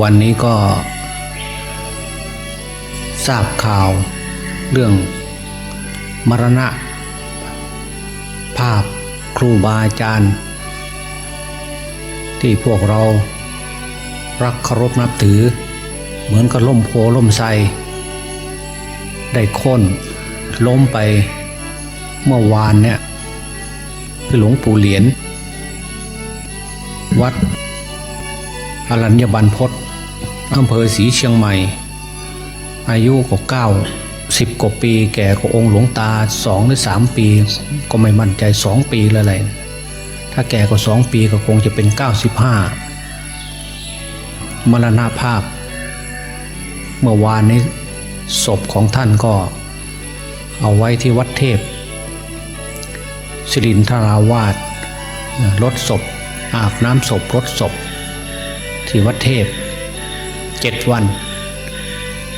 วันนี้ก็ ทราบข่าวเรื่องมรณะ ภาพครูบาอาจารย์ ที่พวกเรารักเคารพนับถือ เหมือนกับล่มโพล่มไทรได้ค่นล้มไปเมื่อวานเนี่ยคือหลวงปู่เหรียญวัด อรัญญบันพศอำเภอศรีเชียงใหม่ อายุก็เก้าสิบกว่าปีแก่กว่าองค์หลวงตาสองหรือสามปี ก็ไม่มั่นใจสองปีแล้วอะไรถ้าแก่กว่าสองปีก็คงจะเป็นเก้าสิบห้ามรณภาพ เมื่อวานนี้ศพของท่านก็เอาไว้ที่วัดเทพศิรินทราวาสรถศพ อาบน้ำศพรถศพ ที่วัดเทพเจ็ดวัน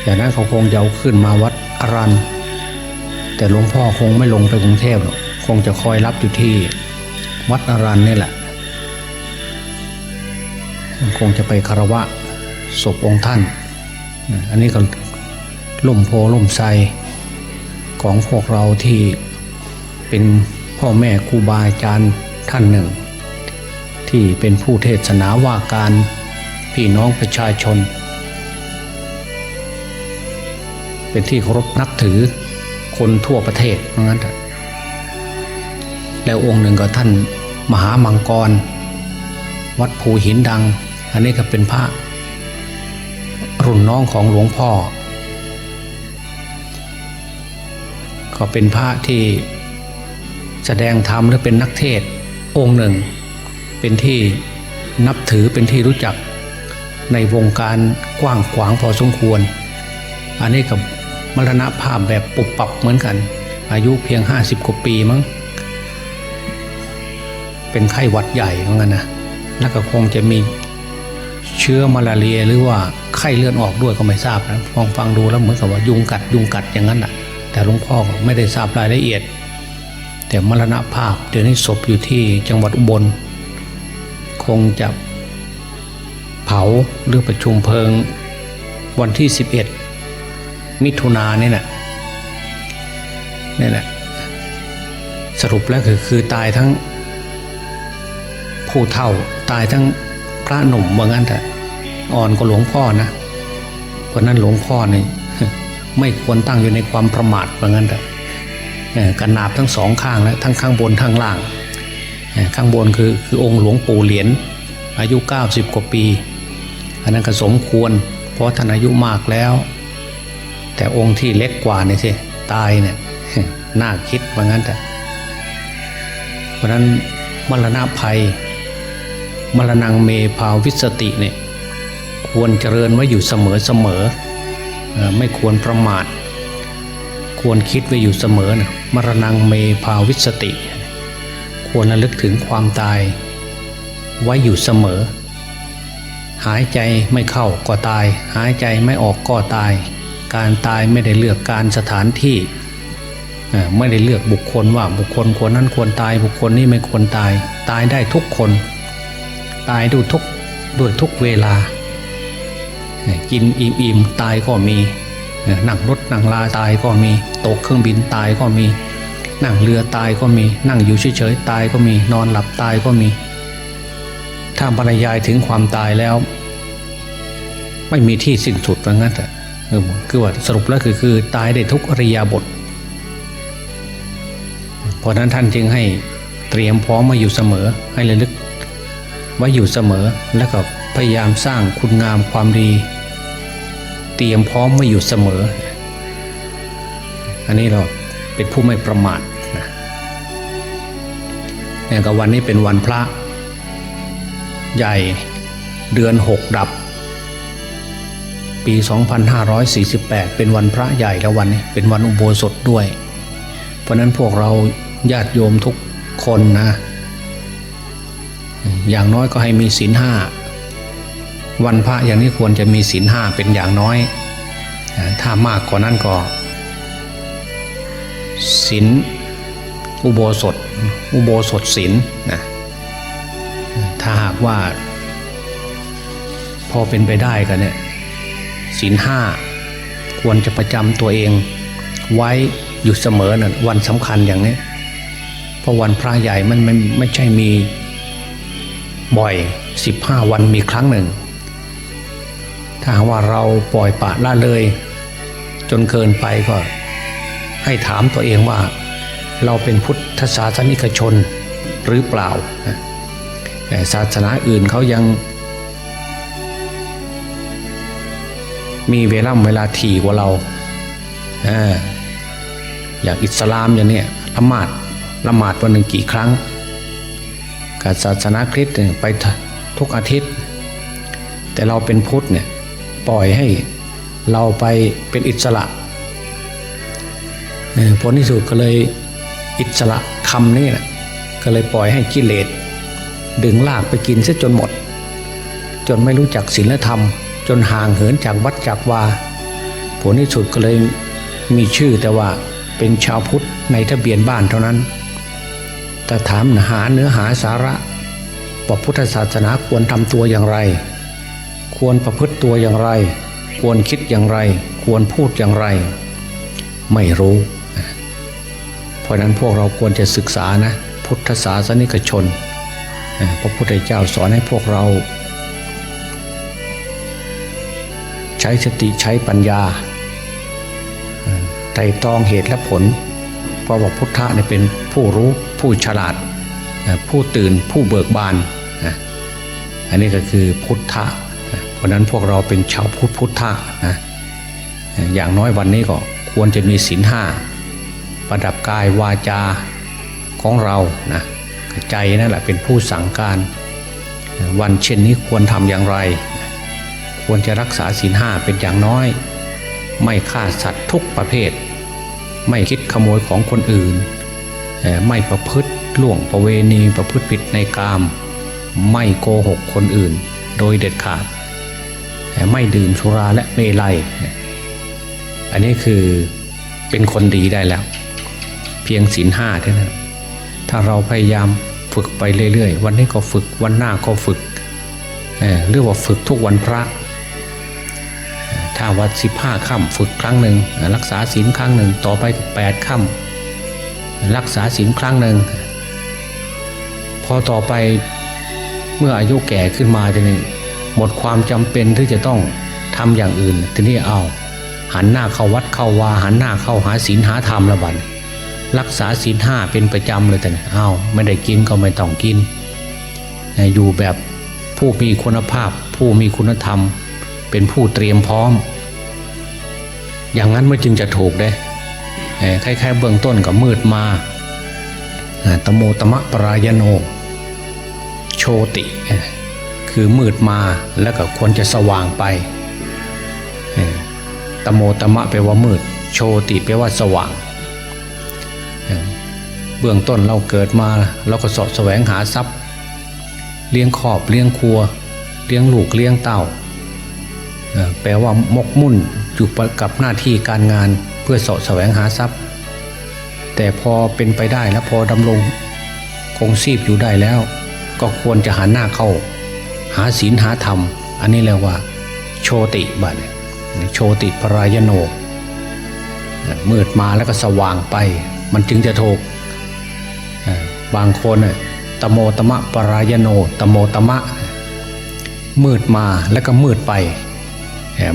จากนั้นเขาคงจะเอาขึ้นมาวัดอรัน แต่หลวงพ่อคงไม่ลงไปกรุงเทพหรอกคงจะคอยรับอยู่ที่วัดอรันนี่แหละ คงจะไปคารวะศพองค์ท่าน อันนี้ก็ล่มโพล่มไทรของพวกเราที่เป็นพ่อแม่ครูบาอาจารย์ท่านหนึ่ง ที่เป็นผู้เทศนาว่าการ พี่น้องประชาชน เป็นที่เคารพนับถือคนทั่วประเทศเพราะงั้นเถอะแล้วองค์หนึ่งก็ท่านมหามังกร วัดภูหินดัง อันนี้ก็เป็นพระรุ่นน้องของหลวงพ่อ ก็เป็นพระที่แสดงธรรมและเป็นนักเทศองค์หนึ่ง เป็นที่นับถือเป็นที่รู้จัก ในวงการกว้างขวางพอสมควร อันนี้กับมรณะภาพแบบปุบปับเหมือนกัน อายุเพียงห้าสิบกว่าปีมั้ง เป็นไข้หวัดใหญ่เหมือนกันนะแล้วก็คงจะมีเชื้อมาลาเรียหรือว่าไข้เลือดออกด้วยก็ไม่ทราบนะฟังฟังดูแล้วเหมือนกับว่ายุงกัดยุงกัดอย่างนั้นอะแต่หลวงพ่อไม่ได้ทราบรายละเอียด แต่มรณภาพเดี๋ยวนี้ศพอยู่ที่จังหวัดอุบล คงจะาหรือประชุมเพลิง วันที่ 11 มิถุนาเนี่ยแหละนี่แหละสรุปแล้วคือคือตายทั้ง ผู้เฒ่าตายทั้งพระหนุ่มว่างั้นแต่อ่อนก็หลวงพ่อนะเพราะนั้นหลวงพ่อนี่ไม่ควรตั้งอยู่ในความประมาทว่างั้นแต่กันนาบทั้งสองข้างและทั้งข้างบนข้างล่าง ข้างบนคือคือองค์หลวงปู่เหรียญอายุ 90 กว่าปี อันนั้นก็สมควร เพราะท่านอายุมากแล้ว แต่องค์ที่เล็กกว่านี่สิตายเนี่ยน่าคิดว่างั้นแต่เพราะนั้นมรณะภัย มรณังเมภาวิสติเนี่ยควรเจริญไว้อยู่เสมอเสมอไม่ควรประมาท ควรคิดไว้อยู่เสมอนะมรณังเมภาวิสติ ควรระลึกถึงความตายไว้อยู่เสมอ หายใจไม่เข้าก็ตาย หายใจไม่ออกก็ตาย การตายไม่ได้เลือกการสถานที่ไม่ได้เลือกบุคคลว่าบุคคลควรนั้นควรตายบุคคลนี้ไม่ควรตาย ตายได้ทุกคน ตายด้วยทุกด้วยทุกเวลา กินอิ่มอิ่มๆตายก็มีนั่งรถนั่งลาตายก็มีตกเครื่องบินตายก็มี นั่งเรือตายก็มี นั่งอยู่เฉยๆตายก็มีนอนหลับตายก็มี ถ้าบรรยายถึงความตายแล้ว ไม่มีที่สิ้นสุดว่างั้นแต่เออคือว่าสรุปแล้วคือคือตายได้ทุกอริยาบทเพราะนั้นท่านจึงให้เตรียมพร้อมมาอยู่เสมอให้ระลึกไว้อยู่เสมอแล้วก็พยายามสร้างคุณงามความดี เตรียมพร้อมมาอยู่เสมอ อันนี้เราเป็นผู้ไม่ประมาทนะเนี่ยก็วันนี้เป็นวันพระ ใหญ่เดือนหกดับ ปี 2548 เป็นวันพระใหญ่แล้ววันนี้เป็นวันอุโบสถด้วย เพราะนั้นพวกเราญาติโยมทุกคนนะ อย่างน้อยก็ให้มีศีลห้าวันพระอย่างนี้ควรจะมีศีลห้าเป็นอย่างน้อย ถ้ามากกว่านั้นก็ศีลอุโบสถอุโบสถศีลนะถ้าหากว่า พอเป็นไปได้กันเนี่ย ศีลห้าควรจะประจำตัวเอง ไว้อยู่เสมอนะ่ะวันสำคัญอย่างนี้เพราะวันพระใหญ่มันไม่ไม่ใช่มีบ่อยสิบห้าวันมีครั้งหนึ่ง ถ้าว่าเราปล่อยปะละเลย จนเกินไปก็ ให้ถามตัวเองว่า เราเป็นพุทธศาสนิกชนหรือเปล่าศาสนาอื่นเขายัง มีเวลาเวลาถี่กว่าเราออย่างอิสลามอย่างเนี้ยละหมาดละหมาดวันหนึ่งกี่ครั้งกับศาสนาคริสต์ไปทุกอาทิตย์ แต่เราเป็นพุทธเนี่ยปล่อยให้เราไปเป็นอิสระผลที่สุดก็เลยอิสระคำนี่นะก็เลยปล่อยให้กิเลสดึงลากไปกินซะจนหมด จนไม่รู้จักศีลธรรม จนห่างเหินจากวัดจากวา ผลที่สุดก็เลยมีชื่อแต่ว่าเป็นชาวพุทธในทะเบียนบ้านเท่านั้น แต่ถามหาเนื้อหาสาระว่าพุทธศาสนาควรทำตัวอย่างไร ควรประพฤติตัวอย่างไร ควรคิดอย่างไร ควรพูดอย่างไร ไม่รู้ เพราะนั้นพวกเราควรจะศึกษานะ พุทธศาสนิกชน พระพุทธเจ้าสอนให้พวกเรา ใช้สติใช้ปัญญาไต่ตรองเหตุและผล เพราะว่าพุทธะเนี่ยเป็นผู้รู้ผู้ฉลาด ผู้ตื่นผู้เบิกบาน อันนี้ก็คือพุทธะ เพราะนั้นพวกเราเป็นชาวพุทธพุทธะนะอย่างน้อยวันนี้ก็ควรจะมีศีลห้าประดับกายวาจาของเรานะใจนั่นแหละเป็นผู้สั่งการ วันเช่นนี้ควรทำอย่างไร ควรจะรักษาศีลห้าเป็นอย่างน้อย ไม่ฆ่าสัตว์ทุกประเภท ไม่คิดขโมยของคนอื่น ไม่ประพฤติล่วงประเวณีประพฤติผิดในกาม ไม่โกหกคนอื่น โดยเด็ดขาด ไม่ดื่มสุราและเมลัย อันนี้คือเป็นคนดีได้แล้ว เพียงศีลห้าเท่านั้นถ้าเราพยายามฝึกไปเรื่อยๆ วันนี้ก็ฝึกวันหน้าก็ฝึกเรียกว่าฝึกทุกวันพระ ถ้าวัดสิบห้าค่ำฝึกครั้งหนึ่งรักษาศีลครั้งหนึ่งต่อไปแปดค่ำรักษาศีลครั้งหนึ่งพอต่อไปเมื่ออายุแก่ขึ้นมาจะนี่หมดความจำเป็นที่จะต้องทำอย่างอื่นทีนี้เอาหันหน้าเข้าวัดเข้าวาหันหน้าเข้าหาศีลหาธรรมละบันรักษาศีลห้าเป็นประจำเลยแต่เอาไม่ได้กินก็ไม่ต้องกิน อยู่แบบผู้มีคุณภาพ ผู้มีคุณธรรม เป็นผู้เตรียมพร้อม อย่างนั้นไม่จึงจะถูกได้คล้ายๆเบื้องต้นก็มืดมาตโมตมะปรายโน โชติ คือมืดมาแล้วก็ควรจะสว่างไปตโมตมะแปลว่ามืด โชติแปลว่าสว่าง เบื้องต้นเราเกิดมาเราก็สอบแสวงหาทรัพย์ เลี้ยงขอบเลี้ยงครัว เลี้ยงลูกเลี้ยงเต่าแปลว่ามกมุ่น อยู่กับหน้าที่การงานเพื่อสอบแสวงหาทรัพย์ แต่พอเป็นไปได้แล้วพอดำรงคงชีพอยู่ได้แล้ว ก็ควรจะหันหน้าเข้า หาศีลหาธรรม อันนี้เรียกว่า โชติบัตโชติปรายโนมืดมาแล้วก็สว่างไป มันจึงจะถูกบางคนตโมตมะปรายโนตโมตมะ มืดมาแล้วก็มืดไป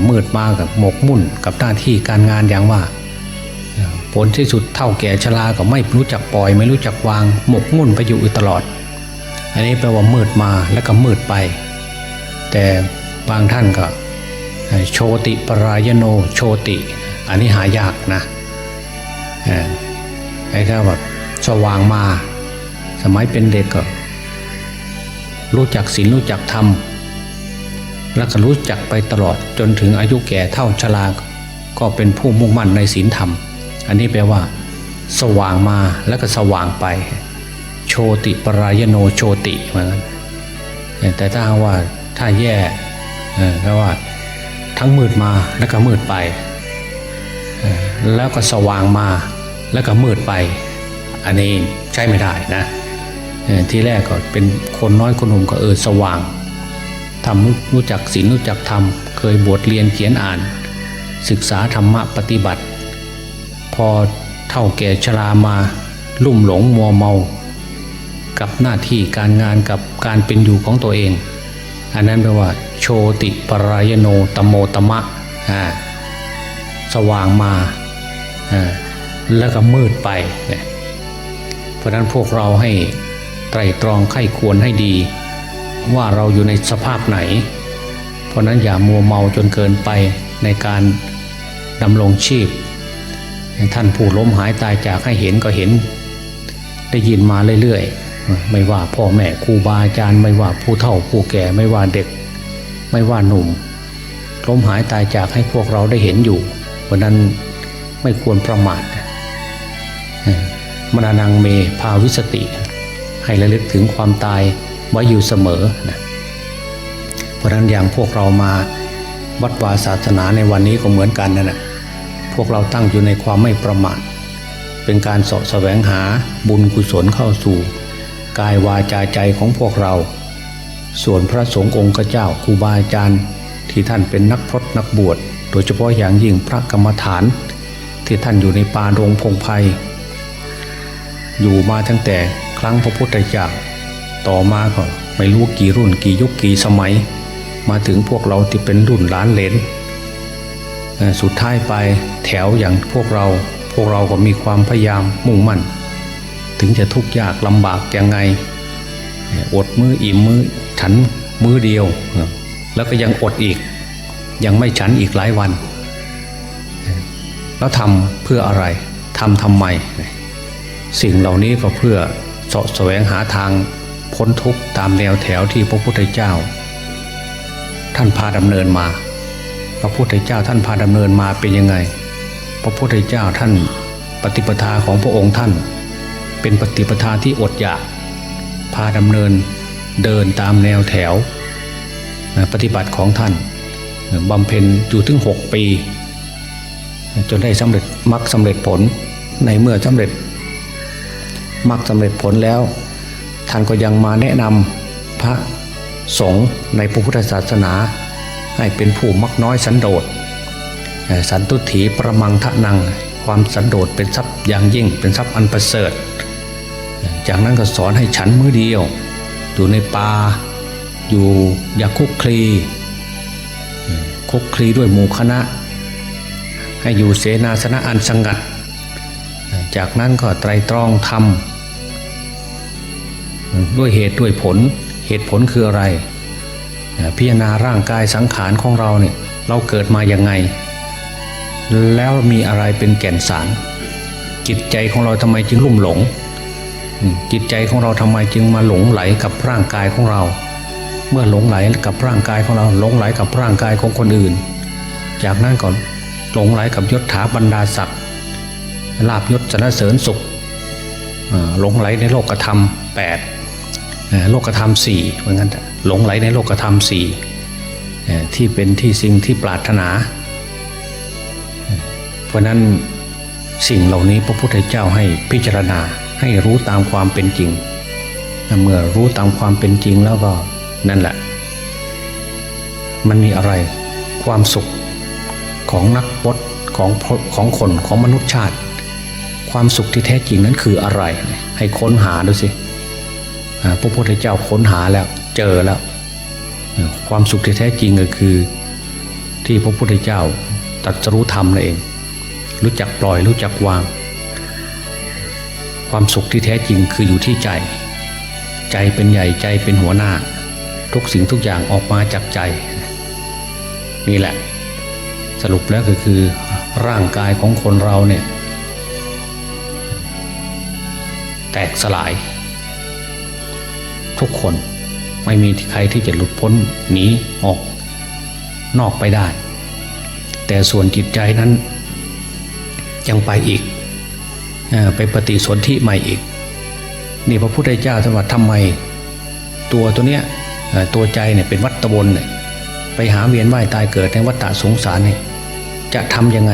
มืดมากับหมกมุ่นกับหน้าที่การงานอย่างว่า ผลที่สุดเท่าแก่ชราก็ไม่รู้จักปล่อย ไม่รู้จักวางหมกมุ่นไปอยู่ตลอด อันนี้แปลว่ามืดมาแล้วก็มืดไป แต่บางท่านก็โชติปรายโนโชติ อันนี้หายากนะไอ้ข้าแบบสว่างมา สมัยเป็นเด็กก็รู้จักศีลรู้จักธรรม แล้วก็รู้จักไปตลอดจนถึงอายุแก่เท่าชราก็เป็นผู้มุ่งมั่นในศีลธรรม อันนี้แปลว่า สว่างมาแล้วก็สว่างไป โชติปรายโนโชติเหมือนกันแต่ถ้าว่าถ้าแย่ก็ว่าทั้งมืดมาแล้วก็มืดไป แล้วก็สว่างมาแล้วก็มืดไป อันนี้ใช้ไม่ได้นะทีแรกก็เป็นคนน้อยคนหนุ่มก็เออสว่าง ทำรู้จักศีลรู้จักธรรม เคยบวชเรียนเขียนอ่าน ศึกษาธรรมะปฏิบัติ พอเท่าแก่ชรามา ลุ่มหลงมัวเมา กับหน้าที่การงานกับการเป็นอยู่ของตัวเอง อันนั้นแปลว่า โชติปรายโนตมโมตมะสว่างมาแล้วก็มืดไป เพราะนั้นพวกเราให้ไตรตรองไข้ควรให้ดี ว่าเราอยู่ในสภาพไหน เพราะนั้นอย่ามัวเมาจนเกินไปในการดำรงชีพ ท่านผู้ล้มหายตายจากให้เห็นก็เห็น ได้ยินมาเรื่อยๆ ไม่ว่าพ่อแม่ครูบาอาจารย์ไม่ว่าผู้เฒ่าผู้แก่ไม่ว่าเด็ก ไม่ว่าหนุ่ม ล้มหายตายจากให้พวกเราได้เห็นอยู่ เพราะนั้นไม่ควรประมาทมนานังเมภาวิสติ ให้ระลึกถึงความตาย ไว้อยู่เสมอนะเพราะนั้นอย่างพวกเรามาวัดวาศาสนาในวันนี้ก็เหมือนกันนั่นแหละพวกเราตั้งอยู่ในความไม่ประมาทเป็นการสาะแสวงหาบุญกุศลเข้าสู่ กายวาจาใจของพวกเรา ส่วนพระสงฆ์องค์เจ้าครูบาอาจารย์ที่ท่านเป็นนักพรตนักบวช โดยเฉพาะอย่างยิ่งพระกรรมฐาน ที่ท่านอยู่ในป่ารงพงไพอยู่มาตั้งแต่ครั้งพระพุทธเจ้า ต่อมาก็ไม่รู้กี่รุ่นกี่ยุคกี่สมัย มาถึงพวกเราที่เป็นรุ่นล้านเลนสุดท้ายไปแถวอย่างพวกเรา พวกเราก็มีความพยายามมุ่งมั่น ถึงจะทุกข์ยากลำบากยังไง อดมืออิ่มมือฉันมือเดียว แล้วก็ยังอดอีก ยังไม่ฉันอีกหลายวัน แล้วทำเพื่ออะไรทำทำไม สิ่งเหล่านี้ก็เพื่อสาะแสวงหาทาง พ้นทุกข์ตามแนวแถวที่พระพุทธเจ้า ท่านพาดำเนินมา พระพุทธเจ้าท่านพาดำเนินมาเป็นยังไง พระพุทธเจ้าท่านปฏิปทาของพระองค์ท่าน เป็นปฏิปทาที่อดอยากพาดำเนินเดินตามแนวแถว ปฏิบัติของท่านบำเพ็ญอยู่ถึงหกปี จนได้สำเร็จมรรคสำเร็จผลในเมื่อสำเร็จมรรคสำเร็จผลแล้ว ท่านก็ยังมาแนะนำพระสงฆ์ในพระพุทธศาสนา ให้เป็นผู้มักน้อยสันโดษสันตุถีประมังทะนัง ความสันโดษเป็นทรัพย์อย่างยิ่งเป็นทรัพย์อันประเสริฐ จากนั้นก็สอนให้ฉันมือเดียว อยู่ในป่าอยู่อย่าคุกคลีคุกคลีด้วยหมู่คณะ ให้อยู่เสนาสนะอันสงัด จากนั้นก็ไตรตรองธรรม ด้วยเหตุด้วยผลเหตุผลคืออะไร พิจารณาร่างกายสังขารของเราเนี่ยเราเกิดมาอย่างไง แล้วมีอะไรเป็นแก่นสาร จิตใจของเราทำไมจึงลุ่มหลง จิตใจของเราทำไมจึงมาหลงไหลกับร่างกายของเรา เมื่อหลงไหลกับร่างกายของเราหลงไหลกับร่างกายของคนอื่น จากนั้นก่อนหลงไหลกับยศถาบรรดาศักดิ์ลาบยศสนเสริญสุขหลงไหลในโลกธรรมแปด โลกธรรมสี่เหมือนกันหลงไหลในโลกธรรมสี่ที่เป็นที่สิ่งที่ปรารถนา เพราะนั้นสิ่งเหล่านี้พระพุทธเจ้าให้พิจารณาให้รู้ตามความเป็นจริง เมื่อรู้ตามความเป็นจริงแล้วก็นั่นแหละ มันมีอะไรความสุขของนักพจของของคนของมนุษยชาติ ความสุขที่แท้จริงนั้นคืออะไร ให้ค้นหาดูสิ พระพุทธเจ้าค้นหาแล้วเจอแล้ว ความสุขที่แท้จริงก็คือ ที่พระพุทธเจ้าตรัสรู้ธรรมนั่นเอง รู้จักปล่อยรู้จักวาง ความสุขที่แท้จริงคืออยู่ที่ใจ ใจเป็นใหญ่ใจเป็นหัวหน้า ทุกสิ่งทุกอย่างออกมาจากใจ นี่แหละ สรุปแล้วก็คือร่างกายของคนเราเนี่ย แตกสลาย ทุกคน ไม่มีใครที่จะหลุดพ้นหนีออก นอกไปได้ แต่ส่วนจิตใจนั้นยังไปอีกไปปฏิสนธิใหม่อีก นี่พระพุทธเจ้าท่านว่าทำไม ตัวตัวเนี้ยตัวใจเนี่ยเป็นวัฏวนเนี่ยไปหาเวียนว่ายตายเกิดในวัฏฏะสงสารเนี่ยจะทำยังไง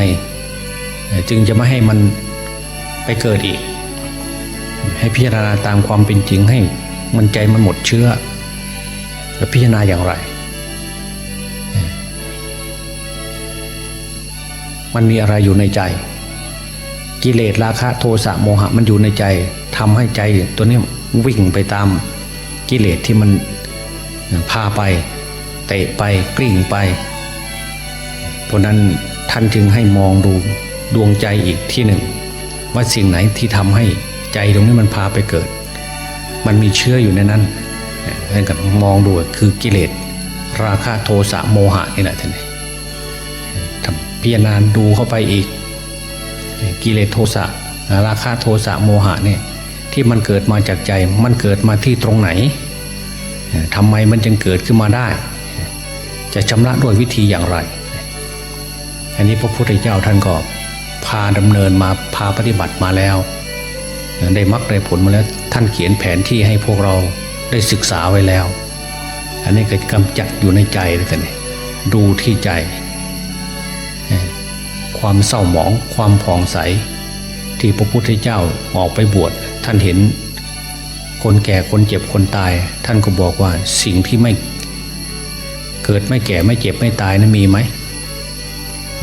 จึงจะไม่ให้มันไปเกิดอีก ให้พิจารณาตามความเป็นจริงให้ มันใจมันหมดเชื้อจะพิจารณาอย่างไร มันมีอะไรอยู่ในใจ กิเลสราคะโทสะโมหะมันอยู่ในใจทำให้ใจตัวนี้วิ่งไปตามกิเลสที่มันพาไป เตะไปกลิ่งไป เพราะนั้นท่านจึงให้มองดูดวงใจอีกที่หนึ่ง ว่าสิ่งไหนที่ทำให้ใจตรงนี้มันพาไปเกิด มันมีเชื้ออยู่ในนั้นท่านก็มองดูคือกิเลสราคะโทสะโมหะนี่แหละท่านทำพิจารณาดูเข้าไปอีก กิเลสโทสะราคะโทสะโมหะเนี่ยที่มันเกิดมาจากใจมันเกิดมาที่ตรงไหนทำไมมันจึงเกิดขึ้นมาได้ จะชำระด้วยวิธีอย่างไร อันนี้พระพุทธเจ้าท่านก็พาดำเนินมาพาปฏิบัติมาแล้ว ได้มรรคได้ผลมาแล้ว ท่านเขียนแผนที่ให้พวกเราได้ศึกษาไว้แล้ว อันนี้ก็กำจัดอยู่ในใจเลยแต่นี่ดูที่ใจ ความเศร้าหมองความผ่องใส ที่พระพุทธเจ้าออกไปบวชท่านเห็น คนแก่คนเจ็บคนตาย ท่านก็บอกว่าสิ่งที่ไม่ เกิดไม่แก่ไม่เจ็บไม่ตายนะั้นมีไหม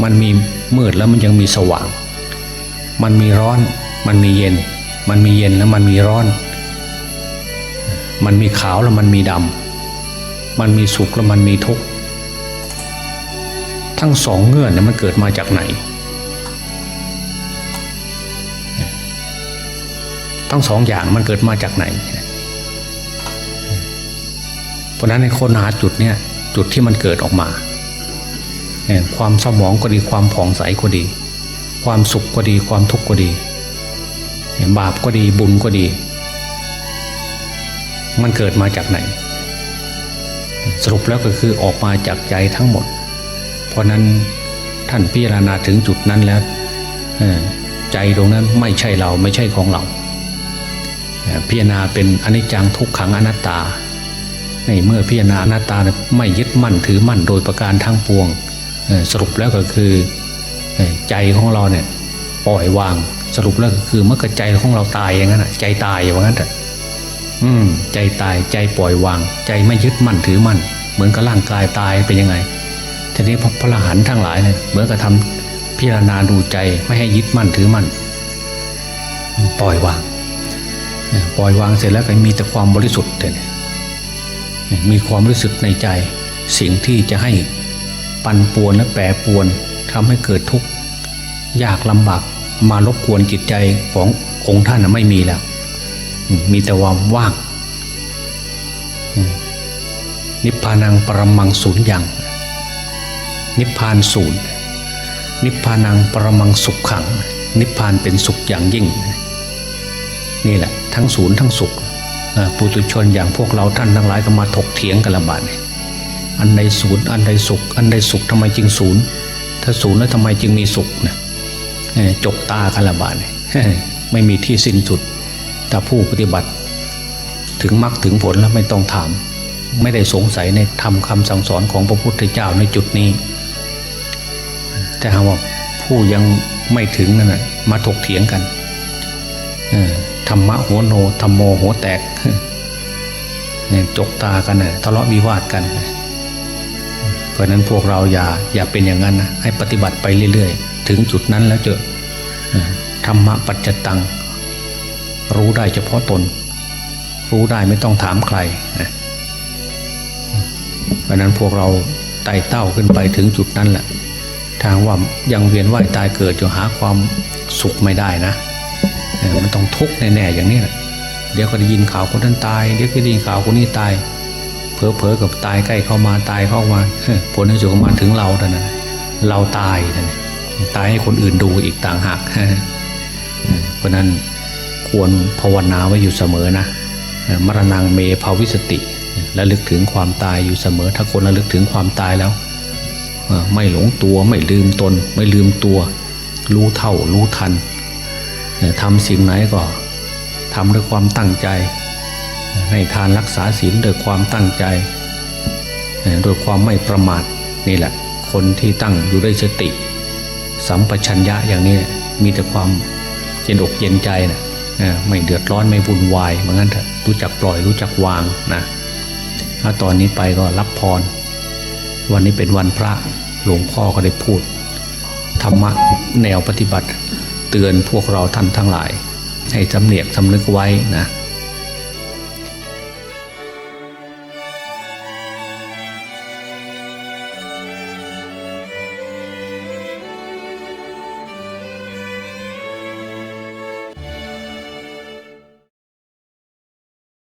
มันมีมืดแล้วมันยังมีสว่าง มันมีร้อน มันมีเย็น มันมีเย็นแล้วมันมีร้อน มันมีขาวแล้วมันมีดำ มันมีสุขแล้วมันมีทุกข์ ทั้งสองเงื่อนเนี่ยมันเกิดมาจากไหน ทั้งสองอย่างมันเกิดมาจากไหน เพราะนั้นในคนหาจุดเนี่ยจุดที่มันเกิดออกมา ความสมองก็ดีความผ่องใสก็ดี ความสุขก็ดีความทุกข์ก็ดี บาปก็ดีบุญก็ดี มันเกิดมาจากไหน สรุปแล้วก็คือออกมาจากใจทั้งหมด เพราะนั้นท่านพิจารณาถึงจุดนั้นแล้วใจตรงนั้นไม่ใช่เราไม่ใช่ของเรา พิจารณาเป็นอนิจจังทุกขังอนัตตาในเมื่อพิจารณาอนัตตาไม่ยึดมั่นถือมั่นโดยประการทั้งปวง สรุปแล้วก็คือใจของเราเนี่ยปล่อยวาง สรุปแล้วคือเมื่อกใจของเราตายอย่างนั้นใจตายอย่างนั้นแต่อืม ใจตายใจปล่อยวาง ใจไม่ยึดมั่นถือมั่น เหมือนกับร่างกายตายเป็นยังไงทีนี้พระพระหันทั้งหลายเนี่ยเหมือนกับทำพิจารณาดูใจไม่ให้ยึดมั่นถือมั่นปล่อยวางปล่อยวางเสร็จแล้วก็มีแต่ความบริสุทธิ์เลยมีความรู้สึกในใจ สิ่งที่จะให้ปั่นป่วนและแปรปวนทำให้เกิดทุกข์ยากลำบาก มารบกวนจิตใจขององค์ท่านไม่มีแล้ว มีแต่ความว่าง นิพพานังปรมังศูนย์อย่าง นิพพานศูนย์นิพพานังปรมังสุขขัง นิพพานเป็นสุขอย่างยิ่ง นี่แหละ ทั้งศูนย์ทั้งสุขปุตุชนอย่างพวกเราท่านทั้งหลายก็มาถกเถียงกันละบาดอันใดศูนย์อันใดสุข อันใดสุขทำไมจึงศูนย์ถ้าศูนย์แล้วทำไมจึงมีสุขนะ จกตากันละบาดไม่มีที่สิ้นสุดถ้าผู้ปฏิบัติ ถึงมรรคถึงผลแล้วไม่ต้องถาม ไม่ได้สงสัยในธรรมคำสั่งสอนของพระพุทธเจ้าในจุดนี้ แต่หากว่าผู้ยังไม่ถึงนั่นะมาถกเถียงกันธรรมะหัวโนธรรมโมหัวแตกจกตากันนี่ยทะเลาะวิวาทกันเพราะนั้นพวกเราอย่าอย่าเป็นอย่างนั้นนะให้ปฏิบัติไปเรื่อย ๆ ถึงจุดนั้นแล้วเจอธรรมะปัจจตัง รู้ได้เฉพาะตน รู้ได้ไม่ต้องถามใครเพราะนั้นพวกเราไต่เต้าขึ้นไปถึงจุดนั้นแหละทางว่ายังเวียนว่ายตายเกิดจะหาความสุขไม่ได้นะมันต้องทุกข์แน่ๆอย่างนี้แหละเดี๋ยวก็ได้ยินข่าวคนนั้นตาย เดี๋ยวก็ได้ยินข่าวคนนี้ตายเพอเพอกับตายใกล้เข้ามาตายเข้ามาผลที่สุดมาถึงเราแต่นั้นเราตายแต่นั้น ตายให้คนอื่นดูอีกต่างหากเพราะนั้นควรภาวนาไว้อยู่เสมอนะมรณงเมภาวิสติและลึกถึงความตายอยู่เสมอ ถ้าคนระลึกถึงความตายแล้ว ไม่หลงตัวไม่ลืมตน ไม่ลืมตัว รู้เท่ารู้ทันทำสิ่งไหนก็ทำด้วยความตั้งใจ ให้ทานรักษาศีลด้วยความตั้งใจด้วยความไม่ประมาทนี่แหละ คนที่ตั้งอยู่ด้วยสติ สัมปชัญญะอย่างนี้มีแต่ความเย็นอกเย็นใจนะไม่เดือดร้อนไม่วุ่นวายเหมือนกันเถอะรู้จักปล่อยรู้จักวางนะถ้าตอนนี้ไปก็รับพร วันนี้เป็นวันพระหลวงพ่อก็ได้พูดธรรมะแนวปฏิบัติ เตือนพวกเราท่านทั้งหลาย ให้สำเนียกสำนึกไว้นะ